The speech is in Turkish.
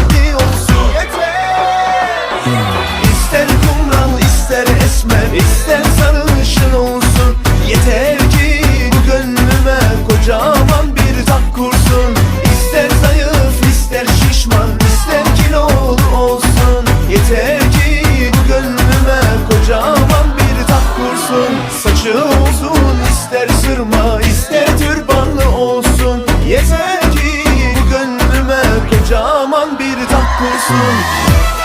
rengi olsun yeter. İster kumral ister esmer ister sarışın olsun. Yeter ki bu gönlüme kocaman bir tak kursun. İster zayıf ister şişman ister kilolu olsun. Yeter ki bu gönlüme kocaman bir tak kursun. Saçı uzun ister sırma 我喜你